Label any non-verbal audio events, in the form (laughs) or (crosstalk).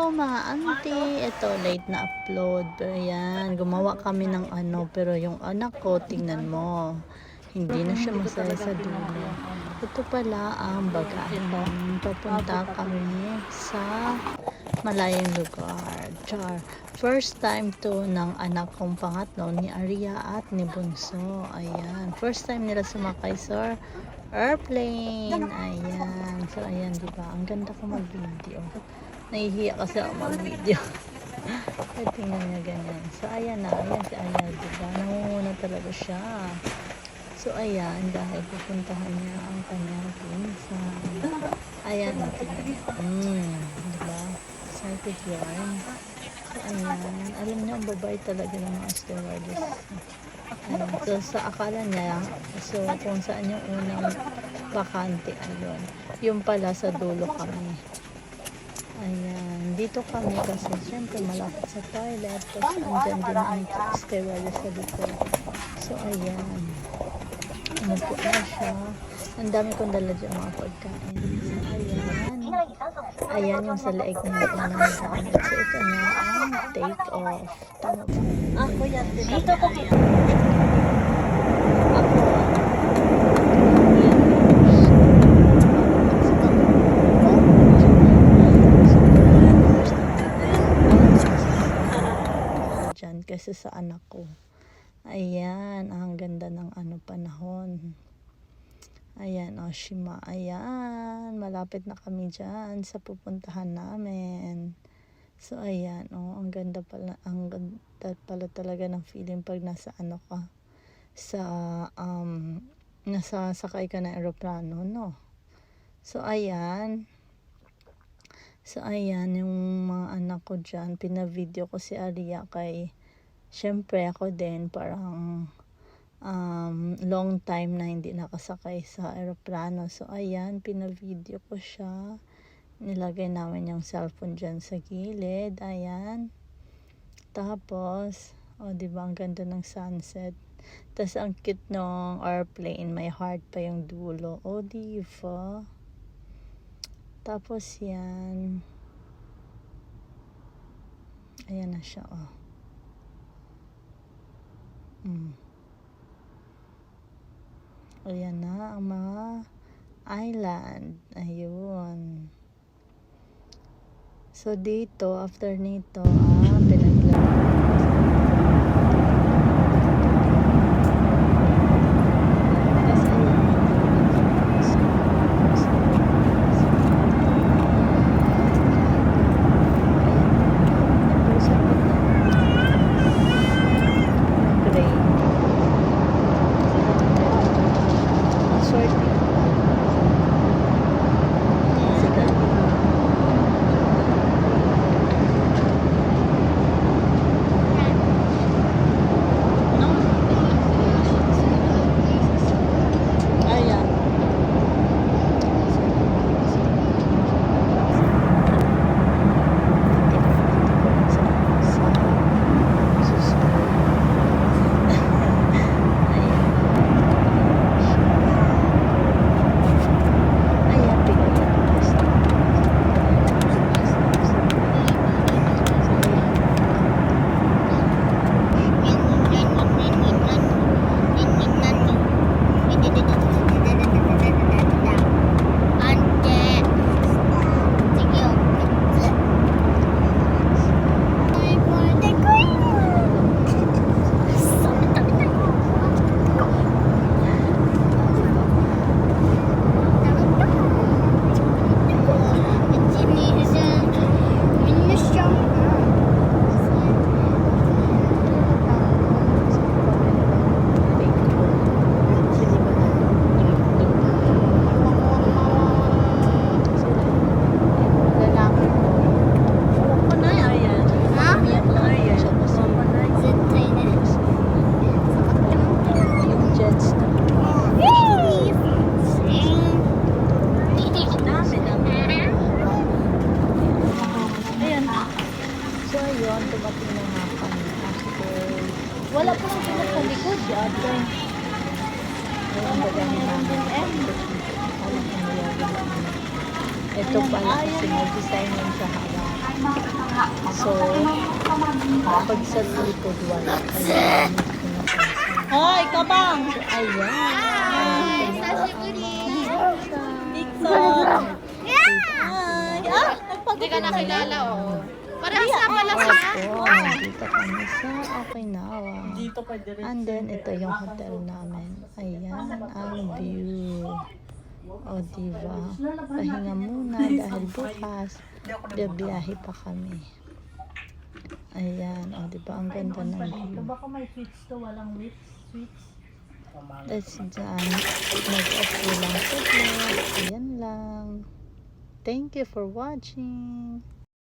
Hello mga auntie. Ito, late na upload. Pero yan, gumawa kami ng ano. Pero yung anak ko, tingnan mo. Hindi na siya masaya sa dulo. Ito pala ang bagahan. Papunta kami sa malayang lugar. Char. First time to ng anak kong pangatlo ni Aria at ni Bunso. Ayan. First time nila sumakay sa airplane. Ayan. So, ayan, di ba? Ang ganda ko mag-video. Nahihiya kasi ako mag-video. (laughs) Ay, tingnan niya ganyan. So, ayan na. Ayan si Aya, di ba? Nangunguna talaga siya. So, ayan. Dahil pupuntahan niya ang kanyang pinsan. Ayan, tingnan. Mm, di ba? Excited yarn. Ayan. Alam niyo, ang babae talaga ng mga stewardess. Ayan. So, sa akala niya, so, kung saan yung unang bakante, ayun. Yung pala sa dulo kami. Ayan. Dito kami kasi syempre malapit sa toilet. Tapos andyan din ang stewardess sa likod. So, ayan. Umupo na siya. Ang dami kong dala dyan mga pagkain. Ayan. Yung sa leeg na ito na nagamit. So, ito na ang take off. Tama ba? Ako yan. Dito ko. Diyan kasi sa anak ko. Ayan, ang ganda ng ano panahon. Ayan, Oshima. Ayan, malapit na kami dyan sa pupuntahan namin. So, ayan, oh, ang ganda pala, ang ganda pala talaga ng feeling pag nasa ano ka, sa, um, nasa sakay ka ng aeroplano, no? So, ayan. So, ayan, yung mga anak ko dyan, pinavideo ko si Aria kay, syempre ako din, parang, long time na hindi nakasakay sa aeroplano. So, ayan, pinavideo ko siya. Nilagay namin yung cellphone dyan sa gilid. Ayan. Tapos, o, oh, di ba ang ganda ng sunset. Tapos, ang cute ng airplane. May heart pa yung dulo. O, oh, di ba? Tapos, yan. Ayan na siya, oh. Mm. Ayan na ang mga island. Ayun. So, dito, after nito, ah, likod, ko na yan. Ito pala kasi may design yun sa harap. So, pag sa likod wala. Napansin. Hoy, kabang! Ayan. Dixon! Ay, ah, Hindi ka nakilala, oo. Parehas na pala Opo, sila. dito kami sa Okinawa. Dito pa direct. And then, ito yung hotel namin. Ayan, ang view. O, diba? Pahinga muna dahil bukas, biyahe pa kami. Ayan, o, diba? Ang ganda ng view. Baka may switch to, walang switch. Let's dyan. Mag-off lang sa vlog. Ayan lang. Thank you for watching.